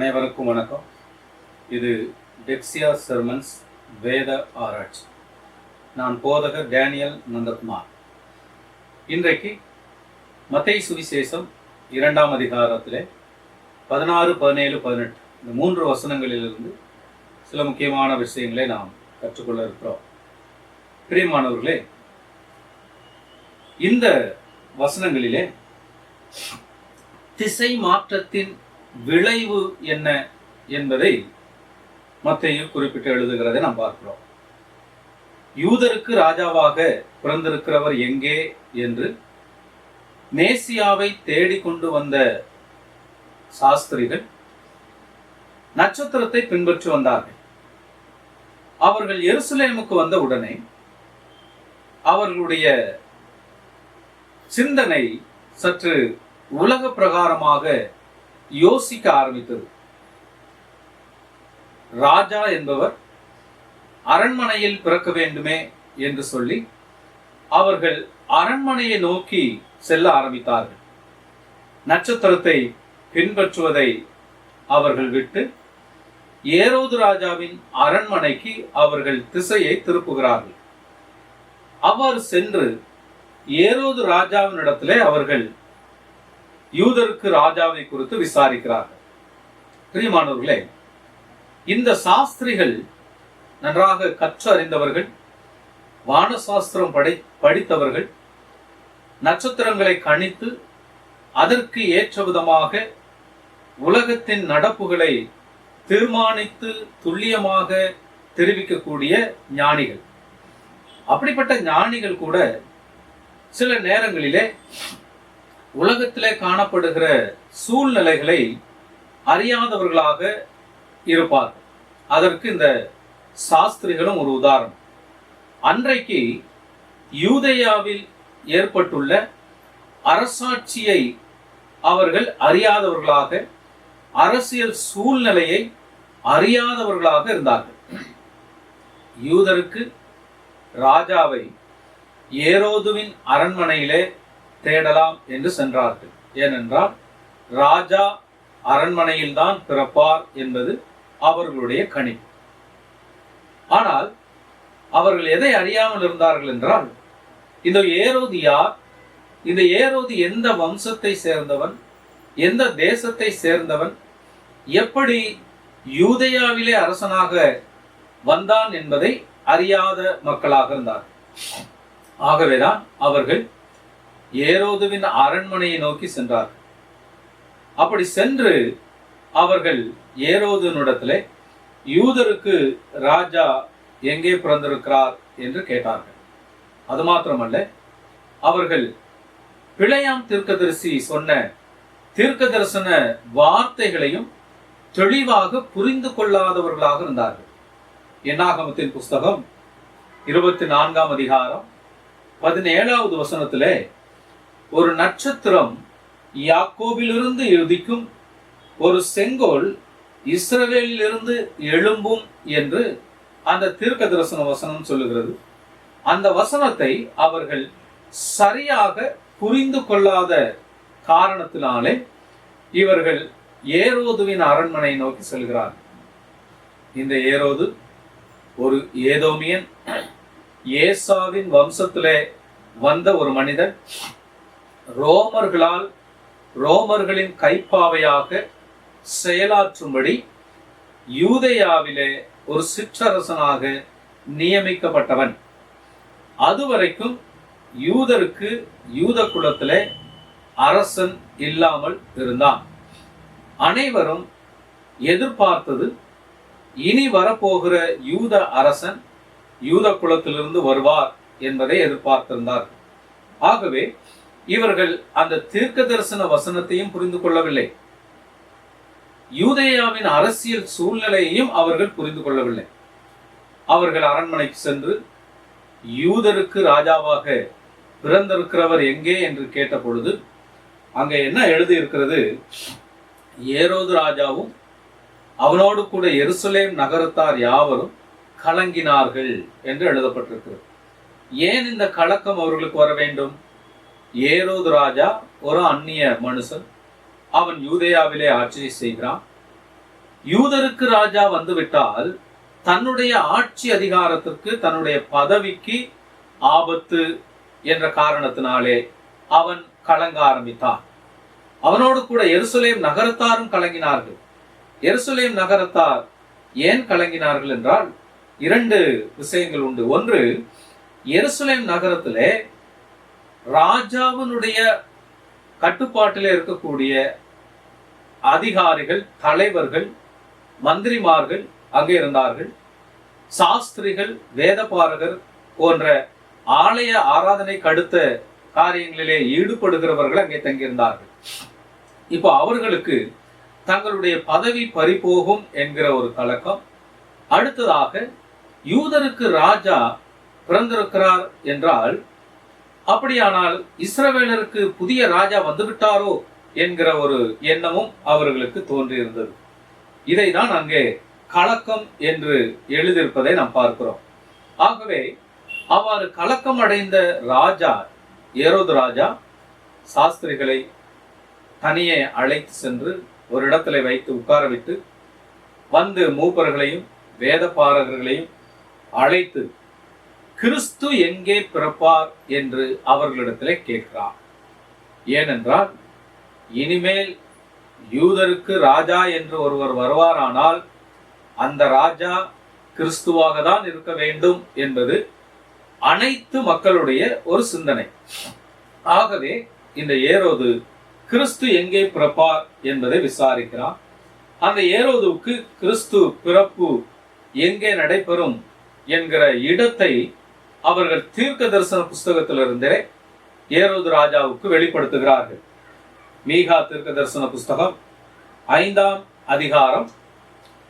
அனைவருக்கும் வணக்கம். இது டெக்ஸியா சர்மன்ஸ் வேத ஆராய்ச்சி. நான் போதகர் டேனியல் நந்தகுமார். இன்றைக்கு மத்தை சுவிசேஷம் இரண்டாம் அதிகாரத்திலே பதினாறு பதினேழு பதினெட்டு இந்த மூன்று வசனங்களிலிருந்து சில முக்கியமான விஷயங்களை நாம் கற்றுக்கொள்ள இருக்கிறோம். பிரியமானவர்களே இந்த வசனங்களிலே திசை மாற்றத்தின் விளைவு என்ன என்பதை மத்தையும் குறிப்பிட்டு எழுதுகிறதை நாம் பார்க்கிறோம். யூதருக்கு ராஜாவாக பிறந்திருக்கிறவர் எங்கே என்று மேசியாவை தேடிக்கொண்டு வந்த சாஸ்திரிகள் நட்சத்திரத்தை பின்பற்றி வந்தார்கள். அவர்கள் எருசலேமுக்கு வந்த உடனே அவர்களுடைய சிந்தனை சற்று உலக பிரகாரமாக யோசிக்க ஆரம்பித்தது. ராஜா என்பவர் அரண்மனையில் பிறக்க வேண்டுமே என்று சொல்லி அவர்கள் அரண்மனையை நோக்கி செல்ல ஆரம்பித்தார்கள். நட்சத்திரத்தை பின்பற்றுவதை அவர்கள் விட்டு ஏரோது ராஜாவின் அரண்மனைக்கு அவர்கள் திசையை திருப்புகிறார்கள். அவ்வாறு சென்று ஏரோது ராஜாவினிடத்திலே அவர்கள் யூதருக்கு ராஜாவை குறித்து விசாரிக்கிறார்கள். பிரியமானவர்களே இந்த சாஸ்திரிகள் நன்றாக கற்று அறிந்தவர்கள் வானசாஸ்திரம் படை படித்தவர்கள் நட்சத்திரங்களை கணித்து அதற்கு ஏற்ற விதமாக உலகத்தின் நடப்புகளை தீர்மானித்து துல்லியமாக தெரிவிக்கக்கூடிய ஞானிகள். அப்படிப்பட்ட ஞானிகள் கூட சில நேரங்களிலே உலகத்திலே காணப்படுகிற சூழ்நிலைகளை அறியாதவர்களாக இருப்பார்கள். அதற்கு இந்த சாஸ்திரிகளும் ஒரு உதாரணம். அன்றைக்கு யூதேயாவில் ஏற்பட்டுள்ள அரசாட்சியை அவர்கள் அறியாதவர்களாக அரசியல் சூழ்நிலையை அறியாதவர்களாக இருந்தார்கள். யூதருக்கு ராஜாவை ஏரோதுவின் அரண்மனையிலே தேடலாம் என்று சென்றார்கள். ஏனென்றால் ராஜா அரண்மனையில்தான் பிறப்பார் என்பது அவர்களுடைய கணிப்பு ஆனால் அவர்கள் எதை அறியாமல் இருந்தார்கள் என்றால் இந்த ஏரோது யார் இந்த ஏரோது எந்த வம்சத்தை சேர்ந்தவன் எந்த தேசத்தை சேர்ந்தவன் எப்படி யூதையாவிலே அரசனாக வந்தான் என்பதை அறியாத மக்களாக இருந்தார் ஆகவேதான் அவர்கள் ஏரோதுவின் அரண்மனையை நோக்கி சென்றார். அப்படி சென்று அவர்கள் ஏரோதுனிடத்திலே யூதருக்கு ராஜா எங்கே பிறந்திருக்கிறார் என்று கேட்டார்கள். அது மாத்திரமல்ல அவர்கள் பிழையாம் தீர்க்கதரிசி சொன்ன தீர்க்க தரிசன வார்த்தைகளையும் தெளிவாக புரிந்து கொள்ளாதவர்களாக இருந்தார்கள். என்னாகமத்தின் புஸ்தகம் இருபத்தி நான்காம் அதிகாரம் பதினேழாவது வசனத்திலே ஒரு நட்சத்திரம் யாக்கோபிலிருந்து எழுதிக்கும் ஒரு செங்கோல் இஸ்ரவேலிலிருந்து எழும்பும் என்று அந்த தீர்க்க தரிசன வசனம் சொல்லுகிறது. அந்த வசனத்தை அவர்கள் சரியாக புரிந்து கொள்ளாத காரணத்தினாலே இவர்கள் ஏரோதுவின் அரண்மனை நோக்கி செல்கிறார். இந்த ஏரோது ஒரு ஏதோமியன். ஏசாவின் வம்சத்திலே வந்த ஒரு மனிதன். ரோமர்களால் ரோமர்களின் கைப்பாவையாக செயலாற்றும்படி யூதையாவிலே ஒரு சிற்றரசனாக நியமிக்கப்பட்டவன். அதுவரைக்கும் யூதருக்கு யூத குலத்திலே அரசன் இல்லாமல் இருந்தான். அனைவரும் எதிர்பார்த்தது இனி வரப்போகிற யூத அரசன் யூத குலத்திலிருந்து வருவார் என்பதை எதிர்பார்த்திருந்தார் ஆகவே இவர்கள் அந்த தீர்க்க தரிசன வசனத்தையும் புரிந்து கொள்ளவில்லை. யூதேயாவின் அரசியல் சூழ்நிலையையும் அவர்கள் புரிந்து கொள்ளவில்லை. அவர்கள் அரண்மனைக்கு சென்று யூதருக்கு ராஜாவாக பிறந்திருக்கிறவர் எங்கே என்று கேட்ட பொழுது அங்க என்ன எழுதி இருக்கிறது ஏரோது ராஜாவும் அவனோடு கூட எருசலேம் நகரத்தார் யாவரும் கலங்கினார்கள் என்று எழுதப்பட்டிருக்கிறது. ஏன் இந்த கலக்கம் அவர்களுக்கு வர வேண்டும்? ஏரோது ராஜா ஒரு அந்நிய மனுஷன். அவன் யூதேயாவிலே ஆட்சி செய்கிறான். யூதருக்கு ராஜா வந்துவிட்டால் தன்னுடைய ஆட்சி அதிகாரத்திற்கு தன்னுடைய பதவிக்கு ஆபத்து என்ற காரணத்தினாலே அவன் கலங்க ஆரம்பித்தான். அவனோடு கூட எருசலேம் நகரத்தாரும் கலங்கினார்கள். எருசலேம் நகரத்தார் ஏன் கலங்கினார்கள் என்றால் இரண்டு விஷயங்கள் உண்டு. ஒன்று எருசலேம் நகரத்திலே ராஜாவினுடைய கட்டுப்பாட்டில் இருக்கக்கூடிய அதிகாரிகள் தலைவர்கள் மந்திரிமார்கள் அங்கே இருந்தார்கள். சாஸ்திரிகள் வேதபாரகர் போன்ற ஆலய ஆராதனைக்கு அடுத்த காரியங்களிலே ஈடுபடுகிறவர்கள் அங்கே தங்கியிருந்தார்கள். இப்போ அவர்களுக்கு தங்களுடைய பதவி பறிபோகும் என்கிற ஒரு கலக்கம். அடுத்ததாக யூதருக்கு ராஜா பிறந்திருக்கிறார் என்றால் அப்படியானால் இஸ்ரவேலருக்கு புதிய ராஜா வந்துவிட்டாரோ என்கிற ஒரு எண்ணமும் அவர்களுக்கு தோன்றியிருந்தது. இதை தான் அங்கே கலக்கம் என்று எழுதியிருப்பதை நாம் பார்க்கிறோம். ஆகவே அவ்வாறு கலக்கம் அடைந்த ராஜா ஏரோது ராஜா சாஸ்திரிகளை தனியே அழைத்து சென்று ஒரு இடத்துல வைத்து உட்காரவிட்டு வந்து மூப்பர்களையும் வேத பாரகர்களையும் அழைத்து கிறிஸ்து எங்கே பிறப்பார் என்று அவர்களிடத்திலே கேட்கிறார் ஏனென்றால் இனிமேல் யூதருக்கு ராஜா என்று ஒருவர் வருவாரானால் அந்த ராஜா கிறிஸ்துவாக தான் இருக்க வேண்டும் என்பது அனைத்து மக்களுடைய ஒரு சிந்தனை. ஆகவே இந்த ஏரோது கிறிஸ்து எங்கே பிறப்பார் என்பதை விசாரிக்கிறார் அந்த ஏரோதுவுக்கு கிறிஸ்து பிறப்பு எங்கே நடைபெறும் என்கிற இடத்தை அவர்கள் தீர்க்க தரிசன புஸ்தகத்திலிருந்தே ஏரோது ராஜாவுக்கு வெளிப்படுத்துகிறார்கள். மீகா தீர்க்க தரிசன புஸ்தகம் ஐந்தாம் அதிகாரம்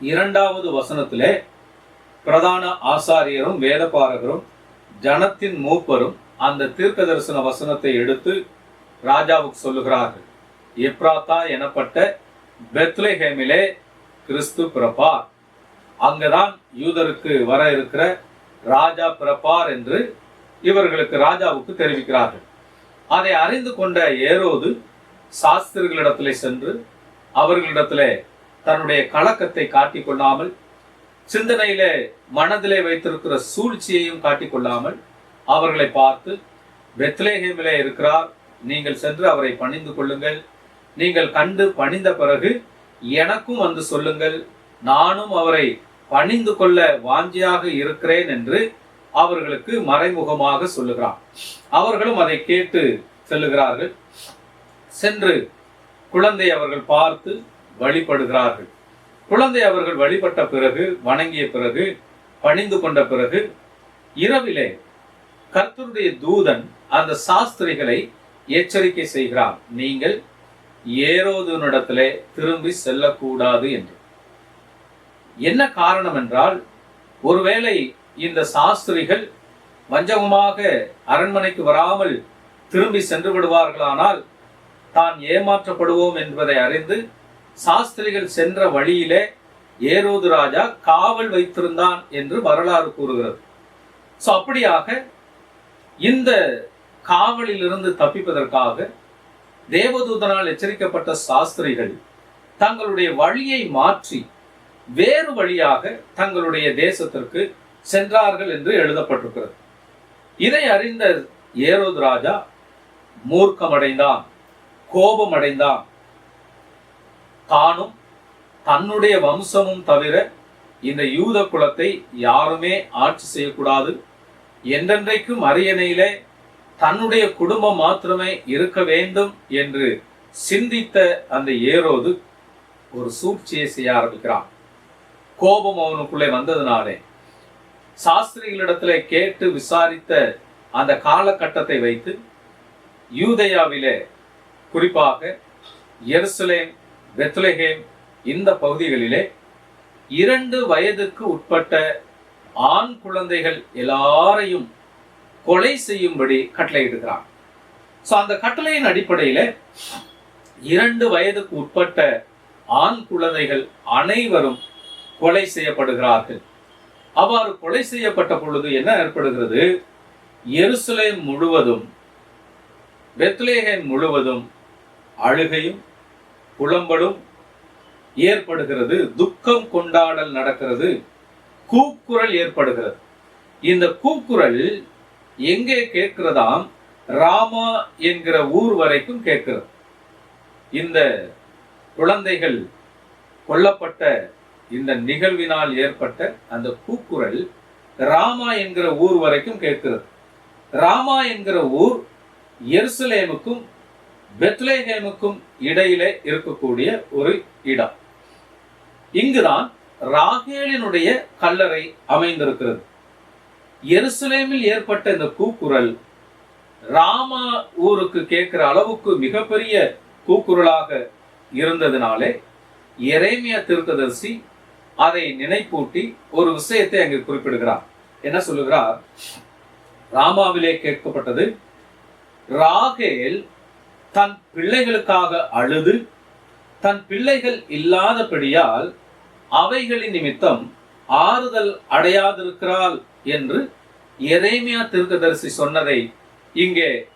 இரண்டாவது வசனத்திலே பிரதான ஆசாரியரும் வேதபாரகரும் ஜனத்தின் மூப்பரும் அந்த தீர்க்க தரிசன வசனத்தை எடுத்து ராஜாவுக்கு சொல்லுகிறார்கள். எப்ராத்தா எனப்பட்ட பெத்லேஹேமிலே கிறிஸ்து பிறப்பார். அங்கதான் யூதருக்கு வர இருக்கிற ராஜா பிறப்பார் என்று இவர்களுக்கு ராஜாவுக்கு தெரிவிக்கிறார்கள். அதை அறிந்து கொண்ட ஏரோது சாஸ்திரிகளிடத்திலே சென்று அவர்களிடத்திலே தன்னுடைய கலக்கத்தை காட்டிக் கொள்ளாமல் சிந்தனையிலே மனதிலே வைத்திருக்கிற சூழ்ச்சியையும் காட்டிக் கொள்ளாமல் அவர்களை பார்த்து பெத்லேஹேமிலே இருக்கிறார் நீங்கள் சென்று அவரை பணிந்து கொள்ளுங்கள் நீங்கள் கண்டு பணிந்த பிறகு எனக்கும் வந்து சொல்லுங்கள் நானும் அவரை பணிந்து கொள்ள வாஞ்சியாக இருக்கிறேன் என்று அவர்களுக்கு மறைமுகமாக சொல்லுகிறான். அவர்களும் அதை கேட்டு செல்லுகிறார்கள். சென்று குழந்தை அவர்கள் பார்த்து வழிபடுகிறார்கள். குழந்தை அவர்கள் வழிபட்ட பிறகு வணங்கிய பிறகு பணிந்து கொண்ட பிறகு இரவிலே கர்த்தருடைய தூதன் அந்த சாஸ்திரிகளை எச்சரிக்கை செய்கிறான் நீங்கள் ஏரோதுனிடத்திலே திரும்பி செல்லக்கூடாது என்று. என்ன காரணம் என்றால் ஒருவேளை இந்த சாஸ்திரிகள் வஞ்சகமாக அரண்மனைக்கு வராமல் திரும்பி சென்று விடுவார்களானால் தான் ஏமாற்றப்படுவோம் என்பதை அறிந்து சாஸ்திரிகள் சென்ற வழியிலே ஏரோது ராஜா காவல் வைத்திருந்தான் என்று வரலாறு கூறுகிறது. சோ அப்படியாக இந்த காவலில் இருந்து தப்பிப்பதற்காக தேவதூதனால் எச்சரிக்கப்பட்ட சாஸ்திரிகள் தங்களுடைய வழியை மாற்றி வேறு வழியாக தங்களுடைய தேசத்திற்கு சென்றார்கள் என்று எழுதப்பட்டிருக்கிறது. இதை அறிந்த ஏரோது ராஜா மூர்க்கமடைந்தான் கோபமடைந்தான். தானும் தன்னுடைய வம்சமும் தவிர இந்த யூத குலத்தை யாருமே ஆட்சி செய்யக்கூடாது. என்றென்றைக்கும் அரியணையிலே தன்னுடைய குடும்பம் மாத்திரமே இருக்க வேண்டும் என்று சிந்தித்த அந்த ஏரோது ஒரு சூழ்ச்சியை செய்ய ஆரம்பிக்கிறான். கோபம் அவனுக்குள்ளே வந்ததுனாலே சாஸ்திரிகளிடத்திலே கேட்டு விசாரித்த அந்த காலகட்டத்தை வைத்து யூதயாவிலே குறிப்பாக எருசலேம் வெத்லஹேம் இந்த பகுதிகளிலே இரண்டு வயதுக்கு உட்பட்ட ஆண் குழந்தைகள் எல்லாரையும் கொலை செய்யும்படி கட்டளையிடுகிறான் சோ அந்த கட்டளையின் அடிப்படையில இரண்டு வயதுக்கு உட்பட்ட ஆண் குழந்தைகள் அனைவரும் கொலை செய்யப்படுகிறார்கள். அவ்வாறு கொலை செய்யப்பட்ட பொழுது என்ன ஏற்படுகிறது? எருசலேம் முழுவதும் பெத்லேஹேன் முழுவதும் அழுகையும் புலம்பலும் ஏற்படுகிறது. துக்கம் கொண்டாடல் நடக்கிறது. கூக்குரல் ஏற்படுகிறது. இந்த கூக்குரல் எங்கே கேட்கிறதாம்? ராமா என்கிற ஊர் வரைக்கும் கேட்கிறது. இந்த குழந்தைகள் கொல்லப்பட்ட இந்த நிகழ்வினால் ஏற்பட்ட அந்த கூக்குரல் ராமா என்கிற ஊர் வரைக்கும் கேட்கிறது. ராமா என்கிற ஊர் எருசலேமுக்கும் பெத்லேஹேமுக்கும் இடையிலே இருக்கக்கூடிய ஒரு இடம். இங்குதான் ராகேலினுடைய கல்லறை அமைந்திருக்கிறது. எருசலேமில் ஏற்பட்ட இந்த கூக்குரல் ராமா ஊருக்கு கேட்கிற அளவுக்கு மிகப்பெரிய கூக்குரலாக இருந்ததினாலே எரேமியா திருக்கதர்சி அதை நினைப்பூட்டி ஒரு விஷயத்தை அங்கு குறிப்பிடுகிறார். என்ன சொல்லுகிறார்? ராமாவிலே கேட்கப்பட்டது ராகேல் தன் பிள்ளைகளுக்காக அழுது தன் பிள்ளைகள் இல்லாதபடியால் அவைகளின் நிமித்தம் ஆறுதல் அடையாதிருக்கிறாள் என்று எரேமியா திருக்கதரிசி சொன்னதை இங்கே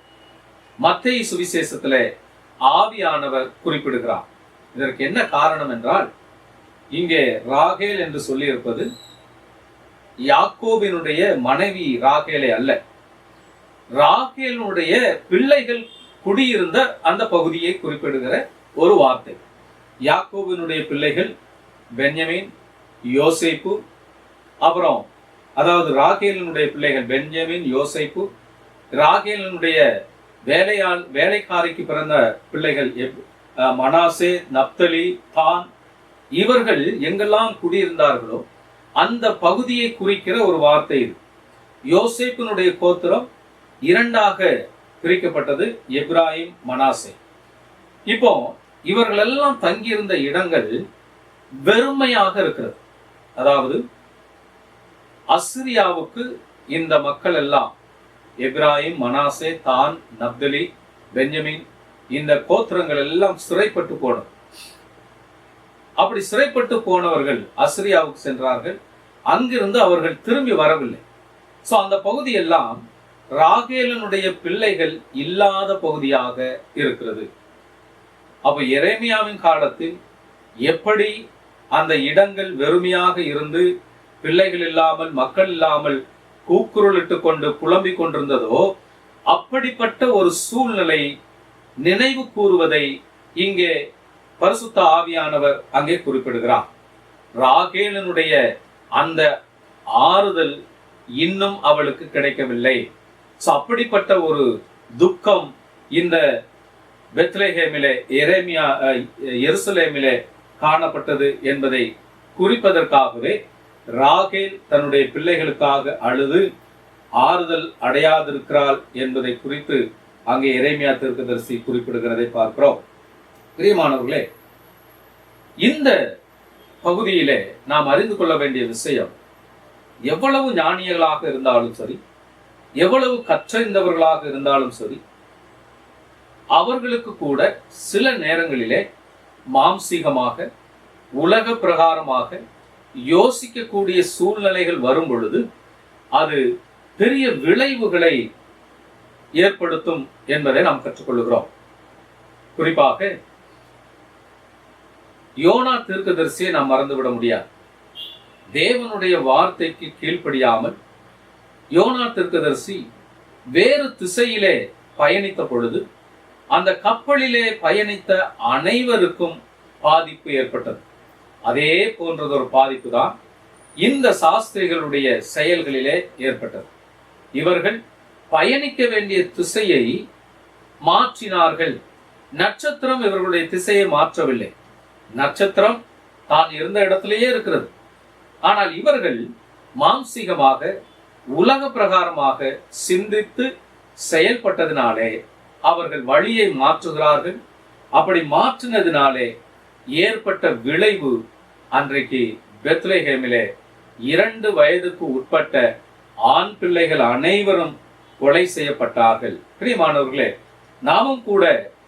மத்திய சுவிசேஷத்துல ஆவியானவர் குறிப்பிடுகிறார். இதற்கு என்ன காரணம் என்றால் இங்கே ராகேல் என்று சொல்லியிருப்பது யாக்கோவினுடைய மனைவி ராகேலே அல்ல. ராகேலுடைய பிள்ளைகள் குடியிருந்த அந்த பகுதியை குறிப்பிடுகிற ஒரு வார்த்தை. யாக்கோவினுடைய பிள்ளைகள் பென்யமின் யோசைப்பு அப்புறம் அதாவது ராகேலினுடைய பிள்ளைகள் பென்யமின் யோசைப்பு ராகேலினுடைய வேலையால் வேலைக்காரிக்கு பிறந்த பிள்ளைகள் அஹ் மனாசே நப்தலி தான் இவர்கள் எங்கெல்லாம் குடியிருந்தார்களோ அந்த பகுதியை குறிக்கிற ஒரு வார்த்தை இது. யோசேப்பினுடைய கோத்திரம் இரண்டாக பிரிக்கப்பட்டது எப்ராஹிம் மனாசே. இப்போ இவர்கள் எல்லாம் தங்கியிருந்த இடங்கள் வெறுமையாக இருக்கிறது. அதாவது அசிரியாவுக்கு இந்த மக்கள் எல்லாம் எப்ராஹிம் மனாசே தான் நப்தலி பெஞ்சமின் இந்த கோத்திரங்கள் எல்லாம் சிறைப்பட்டு போனது. அப்படி சிறைப்பட்டு போனவர்கள் அஸ்ரியாவுக்கு சென்றார்கள். அங்கிருந்து அவர்கள் திரும்பி வரவில்லை. சோ அந்த பகுதி எல்லாம் ராகேலனுடைய பிள்ளைகள் இல்லாத பகுதியாக இருக்கிறது. அப்போ எரேமியாவின் காலத்தில் எப்படி அந்த இடங்கள் வெறுமையாக இருந்து பிள்ளைகள் இல்லாமல் மக்கள் இல்லாமல் கூக்குரலிட்டு கொண்டு புலம்பிக் கொண்டிருந்ததோ அப்படிப்பட்ட ஒரு சூழ்நிலை நினைவு கூறுவதை இங்கே பரிசுத்த ஆவியானவர் அங்கே குறிப்பிடுகிறார். ராகேலனுடைய அந்த ஆறுதல் இன்னும் அவளுக்கு கிடைக்கவில்லை. அப்படிப்பட்ட ஒரு துக்கம் இந்த பெத்லேஹேமிலே எரேமியா எருசலேமிலே காணப்பட்டது என்பதை குறிப்பதற்காகவே ராகேல் தன்னுடைய பிள்ளைகளுக்காக அழுது ஆறுதல் அடையாதிருக்கிறாள் என்பதை குறித்து அங்கே இறைமையா தீர்க்கதரிசி குறிப்பிடுகிறதை பார்க்கிறோம். பிரியமானவர்களே இந்த பகுதியிலே நாம் அறிந்து கொள்ள வேண்டிய விஷயம் எவ்வளவு ஞானியர்களாக இருந்தாலும் சரி எவ்வளவு கற்றறிந்தவர்களாக இருந்தாலும் சரி அவர்களுக்கு கூட சில நேரங்களிலே மாம்சீகமாக உலக பிரகாரமாக யோசிக்கக்கூடிய சூழ்நிலைகள் வரும் பொழுது அது பெரிய விளைவுகளை ஏற்படுத்தும் என்பதை நாம் கற்றுக்கொள்கிறோம். குறிப்பாக யோனா தீர்க்கதரிசியை நாம் மறந்துவிட முடியாது. தேவனுடைய வார்த்தைக்கு கீழ்ப்படியாமல் யோனா தீர்க்கதரிசி வேறு திசையிலே பயணித்த பொழுது அந்த கப்பலிலே பயணித்த அனைவருக்கும் பாதிப்பு ஏற்பட்டது. அதே போன்றதொரு பாதிப்பு தான் இந்த சாஸ்திரிகளுடைய செயல்களிலே ஏற்பட்டது. இவர்கள் பயணிக்க வேண்டிய திசையை மாற்றினார்கள். நட்சத்திரம் இவர்களுடைய திசையை மாற்றவில்லை. நட்சத்திரம் தான் இருந்த இடத்திலேயே இருக்கிறது. ஆனால் இவர்கள் மாம்சீகமாக உலக பிரகாரமாக சிந்தித்து செயல்பட்டதினாலே அவர்கள் வழியை மாற்றுகிறார்கள். அப்படி மாற்றினதினாலே ஏற்பட்ட விளைவு அன்றைக்கு பெத்லேஹேமிலே இரண்டு வயதுக்கு உட்பட்ட ஆண் பிள்ளைகள் அனைவரும் கொலை செய்யப்பட்டார்கள். பிரியமானவர்களே நாமும் கூட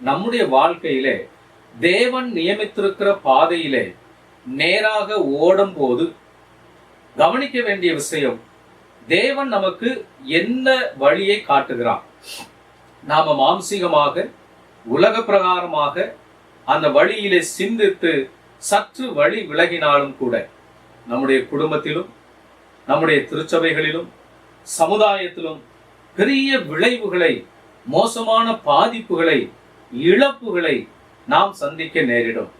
நம்முடைய வாழ்க்கையிலே தேவன் நியமித்திருக்கிற பாதையிலே நேராக ஓடும் போது கவனிக்க வேண்டிய விஷயம் தேவன் நமக்கு என்ன வழியை காட்டுகிறான் நாம மாம்சீகமாக உலக பிரகாரமாக அந்த வழியிலே சிந்தித்து சற்று வழி விலகினாலும் கூட நம்முடைய குடும்பத்திலும் நம்முடைய திருச்சபைகளிலும் சமுதாயத்திலும் பெரிய விளைவுகளை மோசமான பாதிப்புகளை இழப்புகளை நாம் சந்திக்க நேரிடும்.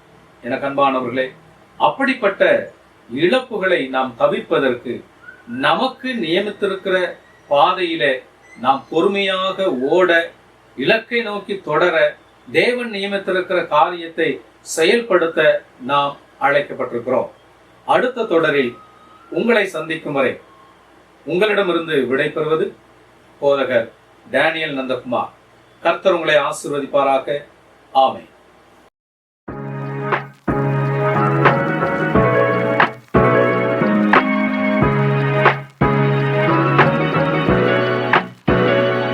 என கண்பானவர்களே அப்படிப்பட்ட இழப்புகளை நாம் தவிர்ப்பதற்கு நமக்கு நியமித்திருக்கிற பாதையிலே நாம் பொறுமையாக ஓட இலக்கை நோக்கி தொடர தேவன் நியமித்திருக்கிற காரியத்தை செயல்படுத்த நாம் அழைக்கப்பட்டிருக்கிறோம். அடுத்த தொடரில் உங்களை சந்திக்கும் வரை உங்களிடமிருந்து விடைபெறுவது போதகர் டேனியல் நந்தகுமார். கர்த்தர் உங்களை ஆசிர்வதிப்பாராக. ஆமை